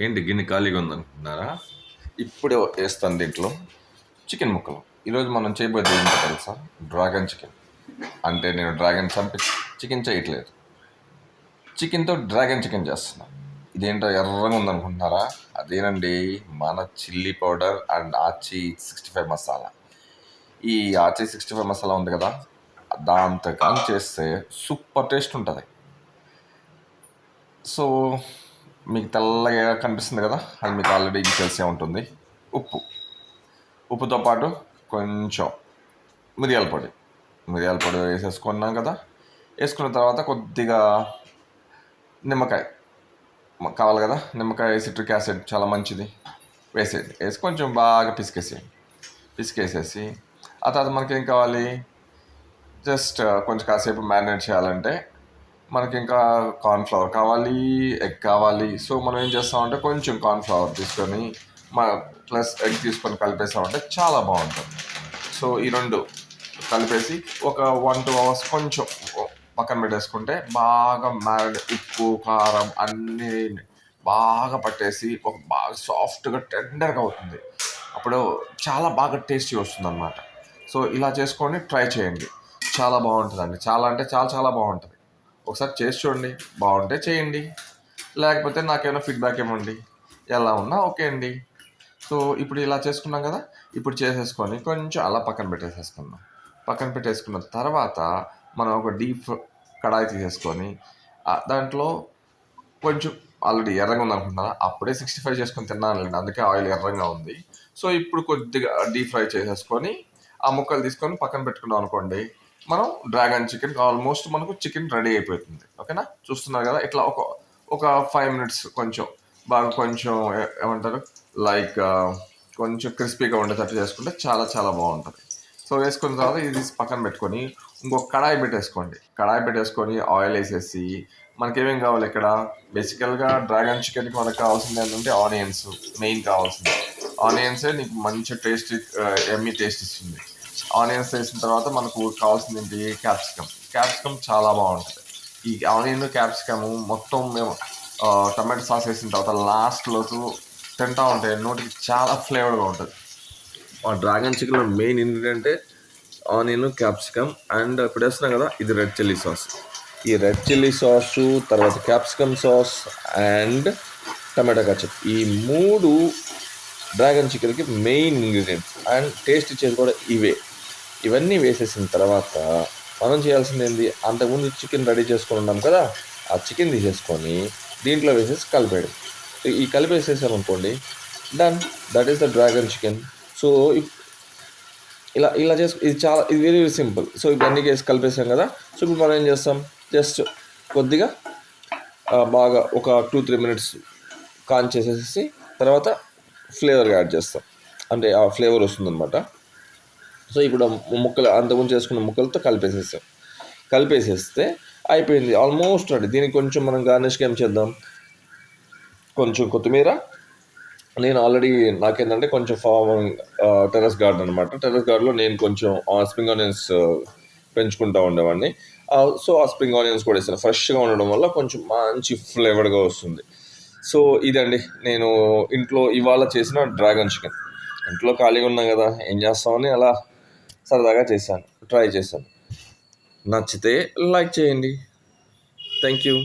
ఏంటి గిన్నె ఖాళీగా ఉందనుకుంటున్నారా? ఇప్పుడు వేస్తాను దీంట్లో చికెన్ ముక్కలు. ఈరోజు మనం చేయబోయేది ఏంటో తెలుసా? Dragon chicken. అంటే నేను డ్రాగన్ చంపి చికెన్ చేయట్లేదు. చికెన్తో డ్రాగన్ చికెన్ చేస్తున్నాను ఇదేంటో ఎర్రగా ఉందనుకుంటున్నారా? అదేనండి మన chilli powder and Aachi sixty five masala. ఈ ఆచి సిక్స్టీ ఫైవ్ మసాలా ఉంది కదా దాంతో కానీ చేస్తే సూపర్ టేస్ట్ ఉంటుంది. సో మీకు తెల్లగా కనిపిస్తుంది కదా అది మీకు ఆల్రెడీ తెలిసే ఉంటుంది. ఉప్పు. ఉప్పుతో పాటు కొంచెం మిరియాల పొడి. మిరియాల పొడి వేసేసుకున్నాం కదా వేసుకున్న తర్వాత కొద్దిగా నిమ్మకాయ. కావాలి కదా నిమ్మకాయ సిట్రిక్ యాసిడ్ చాలా మంచిది. వేసేయండి. వేసి కొంచెం బాగా పిసికేసేయండి. పిసికేసేసి ఆ తర్వాత మనకేం కావాలి? జస్ట్ కొంచెం కాసేపు మ్యారినేట్ చేయాలంటే మనకి ఇంకా కార్న్ఫ్లవర్ కావాలి ఎగ్ కావాలి. సో మనం ఏం చేస్తామంటే కొంచెం కార్న్ఫ్లవర్ తీసుకొని మా ప్లస్ ఎగ్ తీసుకొని కలిపేసామంటే చాలా బాగుంటుంది. సో ఈ రెండు కలిపేసి ఒక వన్ టూ అవర్స్ కొంచెం పక్కన పెట్టేసుకుంటే బాగా మ్యారిడ్ ఉప్పు కారం అన్నీ బాగా పట్టేసి ఒక బాగా సాఫ్ట్గా టెండర్గా అవుతుంది. అప్పుడు చాలా బాగా టేస్టీ వస్తుంది అనమాట సో ఇలా చేసుకొని ట్రై చేయండి. చాలా బాగుంటుందండి. చాలా అంటే చాలా చాలా బాగుంటుంది. ఒకసారి చేసి చూడండి. బాగుంటే చేయండి. లేకపోతే నాకేమైనా ఫీడ్బ్యాక్ ఇవ్వండి. ఎలా ఉన్నా ఓకే అండి. సో ఇప్పుడు ఇలా చేసుకున్నాం కదా. ఇప్పుడు చేసేసుకొని కొంచెం అలా పక్కన పెట్టేసేసుకుందాం. పక్కన పెట్టేసుకున్న తర్వాత మనం ఒక డీప్ కడాయి తీసేసుకొని దాంట్లో కొంచెం ఆల్రెడీ ఎర్రగా ఉంది అనుకుంటున్నారా అప్పుడే సిక్స్టీ ఫైవ్ చేసుకొని తిన్నానులేండి అందుకే ఆయిల్ ఎర్రగా ఉంది. సో ఇప్పుడు కొద్దిగా డీప్ ఫ్రై చేసేసుకొని ఆ ముక్కలు తీసుకొని పక్కన పెట్టుకున్నాం అనుకోండి. మనం డ్రాగన్ చికెన్ ఆల్మోస్ట్ మనకు చికెన్ రెడీ అయిపోతుంది. ఓకేనా? చూస్తున్నారు కదా? ఇట్లా ఒక ఒక ఫైవ్ మినిట్స్ కొంచెం బాగా కొంచెం ఏమంటారు? లైక్ కొంచెం క్రిస్పీగా ఉండేటట్టు చేసుకుంటే చాలా చాలా బాగుంటుంది. సో వేసుకున్న తర్వాత ఇది పక్కన పెట్టుకొని ఇంకొక కడాయి పెట్టేసుకోండి. కడాయి పెట్టేసుకొని ఆయిల్ వేసేసి మనకి కావాలి ఇక్కడ? బేసికల్గా డ్రాగన్ చికెన్కి మనకు కావాల్సింది ఏంటంటే ఆనియన్స్ మెయిన్ కావాల్సింది. ఆనియన్సే నీకు మంచి టేస్ట్ ఎమ్మి టేస్ట్ ఇస్తుంది. ఆనియన్స్ వేసిన తర్వాత మనకు కావాల్సింది ఏంటి? క్యాప్సికమ్. క్యాప్సికమ్ చాలా బాగుంటుంది. ఈ ఆనియన్ క్యాప్సికమ్ మొత్తం మేము టమాటో సాస్ వేసిన తర్వాత లాస్ట్లోకి తింటా ఉంటాయి నోటికి చాలా ఫ్లేవర్గా ఉంటుంది. ఆ డ్రాగన్ చికెన్లో మెయిన్ ఇంగ్రీడియంటే ఆనియన్ క్యాప్సికమ్ అండ్ ఇప్పుడు వేస్తున్నాం కదా ఇది రెడ్ చిల్లీ సాస్. ఈ రెడ్ చిల్లీ సాస్ తర్వాత capsicum sauce and tomato ketchup ఈ మూడు డ్రాగన్ చికెన్కి మెయిన్ ఇంగ్రీడియంట్స్ అండ్ టేస్ట్ ఇచ్చేది కూడా ఇవే. ఇవన్నీ వేసేసిన తర్వాత మనం చేయాల్సింది ఏంది? అంతకుముందు చికెన్ రెడీ చేసుకొని ఉన్నాం కదా ఆ చికెన్ తీసేసుకొని దీంట్లో వేసేసి కలిపేయడం. ఈ ఈ కలిపేసేసామనుకోండి done. That is the dragon chicken. So ఇలా ఇలా చేసు ఇది చాలా ఇది వెరీ వెరీ సింపుల్. సో ఇవన్నీ వేసి కలిపేసాం కదా సో ఇప్పుడు మనం ఏం చేస్తాం? జస్ట్ కొద్దిగా బాగా ఒక టూ త్రీ మినిట్స్ కాన్ చేసేసి తర్వాత ఫ్లేవర్గా యాడ్ చేస్తాం. అంటే ఆ ఫ్లేవర్ వస్తుందన్నమాట. సో ఇప్పుడు ముక్కలు అంతకుముందు చేసుకున్న ముక్కలతో కలిపేసేస్తాం కలిపేసేస్తే అయిపోయింది. ఆల్మోస్ట్ అండి దీనికి కొంచెం మనం గార్నిష్గా ఏం చేద్దాం. కొంచెం కొత్తిమీర. నేను ఆల్రెడీ నాకేంటంటే కొంచెం ఫామ్ టెర్రస్ గార్డెన్ అనమాట టెర్రస్ గార్డెన్లో నేను కొంచెం స్ప్రింగ్ ఆనియన్స్ పెంచుకుంటా ఉండేవాడిని. సో ఆ స్ప్రింగ్ ఆనియన్స్ కూడా వేసాను ఫ్రెష్గా ఉండడం వల్ల కొంచెం మంచి ఫ్లేవర్గా వస్తుంది. సో ఇదండి నేను ఇంట్లో ఇవాళ చేసిన డ్రాగన్ చికెన్. ఇంట్లో ఖాళీగా ఉన్నాం కదా ఏం చేస్తామని అలా సరదాగా చేశాను ట్రై చేశాను. నచ్చితే లైక్ చేయండి. Thank you.